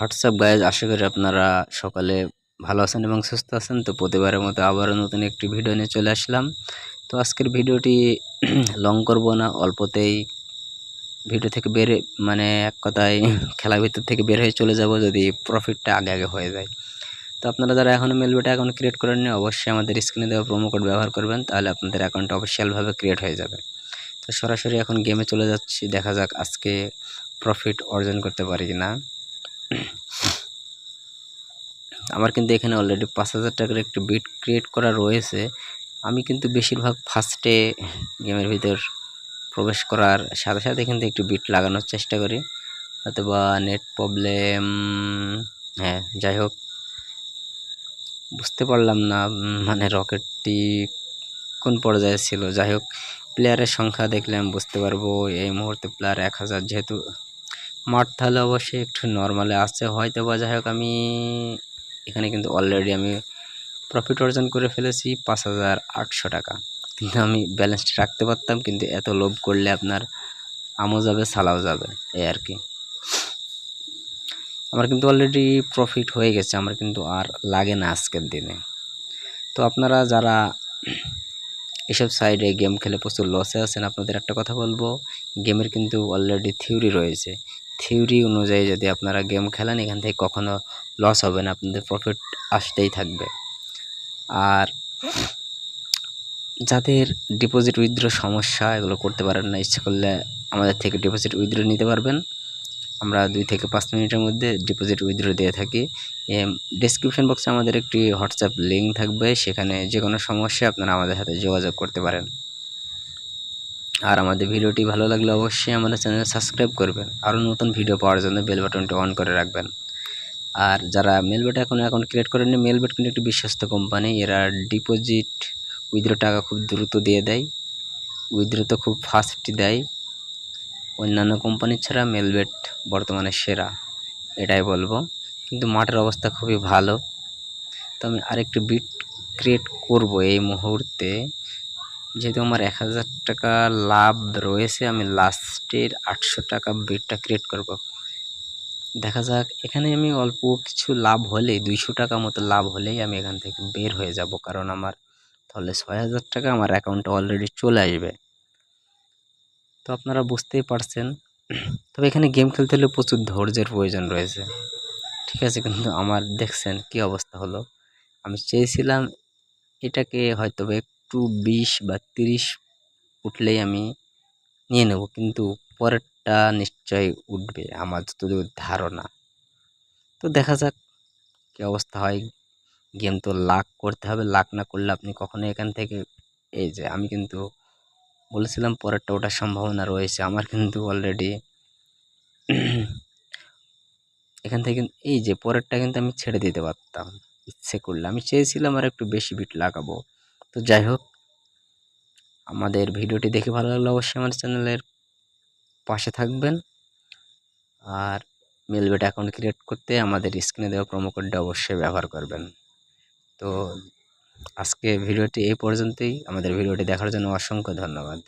WhatsApp guys আশা করি আপনারা সকালে ভালো আছেন এবং সুস্থ আছেন। তো প্রতিবারের মতো আবারও নতুন একটি ভিডিও নিয়ে চলে আসলাম। তো আজকের ভিডিওটি লং করব না, অল্পতেই ভিডিও থেকে বের মানে এক কথায় খেলার ভিতর থেকে বের হয়ে চলে যাব যদি প্রফিটটা আগে আগে হয়ে যায়। তো আপনারা যারা এখনও মেলবেটা অ্যাকাউন্ট ক্রিয়েট করেননি, অবশ্যই আমাদের স্ক্রিনে দেওয়া প্রোমো কোড ব্যবহার করবেন, তাহলে আপনাদের অ্যাকাউন্ট অফিসিয়ালভাবে ক্রিয়েট হয়ে যাবে। তো সরাসরি এখন গেমে চলে যাচ্ছি, দেখা যাক আজকে প্রফিট অর্জন করতে পারি কি না আমার কিন্তু এখানে অলরেডি পাঁচ হাজার টাকার একটি বিট ক্রিয়েট করা রয়েছে। আমি কিন্তু বেশিরভাগ ফার্স্টে গেমের ভিতর প্রবেশ করার সাথে সাথে কিন্তু একটু বিট লাগানোর চেষ্টা করি। অথবা নেট প্রবলেম হ্যাঁ যাই হোক। বুঝতে পারলাম না মানে রকেটটি কোন পর্যায়ে ছিল। যাই হোক প্লেয়ারের সংখ্যা দেখলে আমি বুঝতে পারব। এই মুহূর্তে প্লেয়ার এক হাজার যেহেতু মাঠ তাহলে অবশ্যই একটু নর্মালে আসছে হয়তো বা যাই হোক, আমি এখানে কিন্তু অলরেডি আমি প্রফিট অর্জন করে ফেলেছি পাঁচ হাজার আটশো টাকা। কিন্তু আমি ব্যালেন্সটা রাখতে পারতাম, কিন্তু এত লোভ করলে আপনার আমও যাবে, সালাও যাবে, এই আর কি। আমার কিন্তু অলরেডি প্রফিট হয়ে গেছে, আমার কিন্তু আর লাগে না আজকের দিনে। তো আপনারা যারা এসব সাইডে গেম খেলে প্রচুর লসে আছেন, আপনাদের একটা কথা বলব গেমের কিন্তু অলরেডি থিওরি রয়েছে। থিওরি অনুযায়ী যদি আপনারা গেম খেলেন, এখান থেকে কখনো লস হবে না, আপনাদের প্রফিট আসতেই থাকবে। আর যাদের ডিপোজিট উইথড্র সমস্যা, এগুলো করতে পারেন না, ইচ্ছা করলে আমাদের থেকে ডিপোজিট উইথড্র নিতে পারবেন। আমরা দুই থেকে পাঁচ মিনিটের মধ্যে ডিপোজিট উইথড্র দিয়ে থাকি। ডিসক্রিপশন বক্সে আমাদের একটি হোয়াটসঅ্যাপ লিঙ্ক থাকবে, সেখানে যে কোনো সমস্যা আপনারা আমাদের সাথে যোগাযোগ করতে পারেন। আর আমাদের ভিডিওটি ভালো লাগলে অবশ্যই আমাদের চ্যানেল সাবস্ক্রাইব করবেন। আরও নতুন ভিডিও পাওয়ার জন্য বেল বাটনটি অন করে রাখবেন। আর যারা মেলবেট এখন অ্যাকাউন্ট ক্রিয়েট করেননি মেলবেট কিন্তু একটি বিশ্বস্ত কোম্পানি এরা ডিপোজিট উইথড্র টাকা খুব দ্রুত দিয়ে দেয় উইথড্র তো খুব ফাস্ট দেয়। অন্যান্য কোম্পানি ছাড়া মেলবেট বর্তমানে সেরা, এটাই বলব। কিন্তু মাঠের অবস্থা খুবই ভালো। তো আমি আরেকটি বিট ক্রিয়েট করব এই মুহূর্তে। যেহেতু আমার এক হাজার টাকা লাভ রয়েছে, আমি লাস্টের আটশো টাকা বিটটা ক্রিয়েট করব। দেখা যাক, এখানে আমি অল্প কিছু লাভ হলেই, দুইশো টাকা মতো লাভ হলেই আমি এখান থেকে বের হয়ে যাব। কারণ আমার, তাহলে ছয় হাজার টাকা আমার অ্যাকাউন্টে অলরেডি চলে আসবে। তো আপনারা বুঝতেই পারছেন। তবে এখানে গেম খেলতে হলে প্রচুর ধৈর্যের প্রয়োজন রয়েছে। ঠিক আছে, কিন্তু আমার দেখছেন কি অবস্থা হলো। আমি চেয়েছিলাম এটাকে হয়তো একটু বিশ বা তিরিশ উঠলেই আমি নিয়ে নেব, কিন্তু পরেরটা নিশ্চয়ই উঠবে, আমার যতদূর ধারণা। তো দেখা যাক কী অবস্থা হয়। গেম তো লাক করতে হবে, লাক না করলে আপনি কখনো এখান থেকে এই যে আমি কিন্তু বলেছিলাম পরেরটা ওঠার সম্ভাবনা রয়েছে, আমার কিন্তু অলরেডি এখান থেকে এই যে পরেরটা কিন্তু আমি ছেড়ে দিতে পারতাম, ইচ্ছে করলে। আমি চেয়েছিলাম আর একটু বেশি বিট লাগাবো। তো যাই হোক, আমাদের ভিডিওটি দেখে ভালো লাগলে অবশ্যই আমার চ্যানেলের পাশে থাকবেন। আর মেলবেট অ্যাকাউন্ট ক্রিয়েট করতে আমাদের স্ক্রিনে দেওয়া প্রোমো কোডটা অবশ্যই ব্যবহার করবেন। তো আজকে ভিডিওটি এই পর্যন্তই। আমাদের ভিডিওটি দেখার জন্য অসংখ্য ধন্যবাদ।